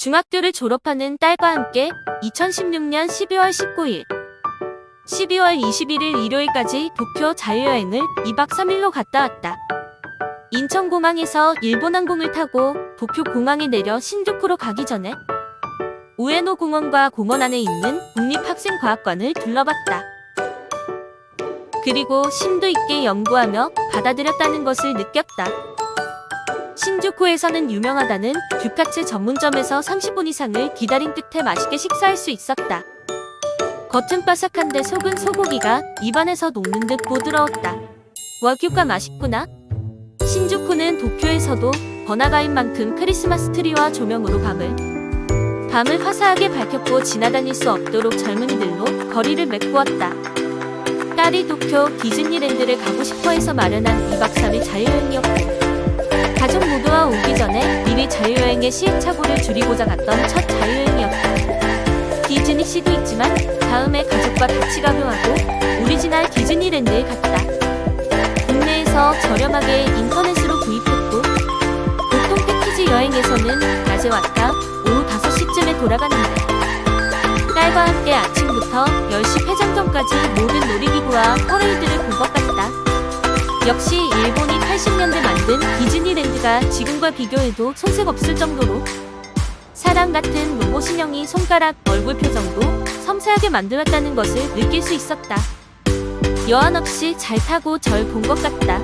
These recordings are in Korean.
중학교를 졸업하는 딸과 함께 2016년 12월 19일, 12월 21일 일요일까지 도쿄 자유여행을 2박 3일로 갔다 왔다. 인천공항에서 일본항공을 타고 도쿄 공항에 내려 신주쿠로 가기 전에 우에노 공원과 공원 안에 있는 국립학생과학관을 둘러봤다. 그리고 심도 있게 연구하며 받아들였다는 것을 느꼈다. 신주쿠에서는 유명하다는 규카츠 전문점에서 30분 이상을 기다린 끝에 맛있게 식사할 수 있었다. 겉은 바삭한데 속은 소고기가 입안에서 녹는 듯 부드러웠다. 와규가 맛있구나. 신주쿠는 도쿄에서도 번화가인 만큼 크리스마스 트리와 조명으로 밤을 밤을 화사하게 밝혔고 지나다닐 수 없도록 젊은이들로 거리를 메꾸었다. 딸이 도쿄 디즈니랜드를 가고 싶어 해서 마련한 2박 3일 자유여행이었고 모두와 오기 전에 미리 자유여행의 시행착오를 줄이고자 갔던 첫 자유여행이었다. 디즈니시도 있지만 다음에 가족과 같이 가려 하고 오리지널 디즈니랜드에 갔다. 국내에서 저렴하게 인터넷으로 구입했고 보통 패키지 여행에서는 낮에 왔다 오후 5시쯤에 돌아갔는데 딸과 함께 아침부터 10시 폐장전까지 모든 놀이기구와 퍼레이드를 같다. 역시 일본이 80년대 만든 디즈니랜드가 지금과 비교해도 손색 없을 정도로 사람 같은 로봇 인형이 손가락, 얼굴 표정도 섬세하게 만들었다는 것을 느낄 수 있었다. 여한 없이 잘 타고 절 본 것 같다.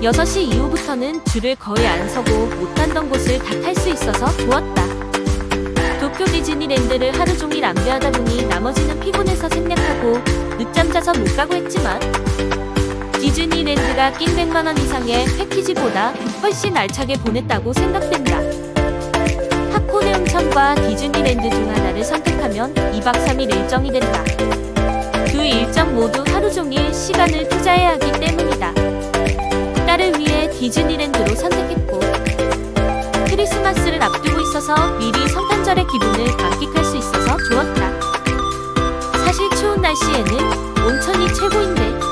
6시 이후부터는 줄을 거의 안 서고 못 탄던 곳을 다 탈 수 있어서 좋았다. 도쿄 디즈니랜드를 하루 종일 안배하다 보니 나머지는 피곤해서 생략하고 늦잠 자서 못 가고 했지만 디즈니랜드가 낀 100만 원 이상의 패키지보다 훨씬 알차게 보냈다고 생각된다. 하코네 온천과 디즈니랜드 중 하나를 선택하면 2박 3일 일정이 된다. 두 일정 모두 하루 종일 시간을 투자해야 하기 때문이다. 딸을 위해 디즈니랜드로 선택했고 크리스마스를 앞두고 있어서 미리 성탄절의 기분을 만끽할 수 있어서 좋았다. 사실 추운 날씨에는 온천이 최고인데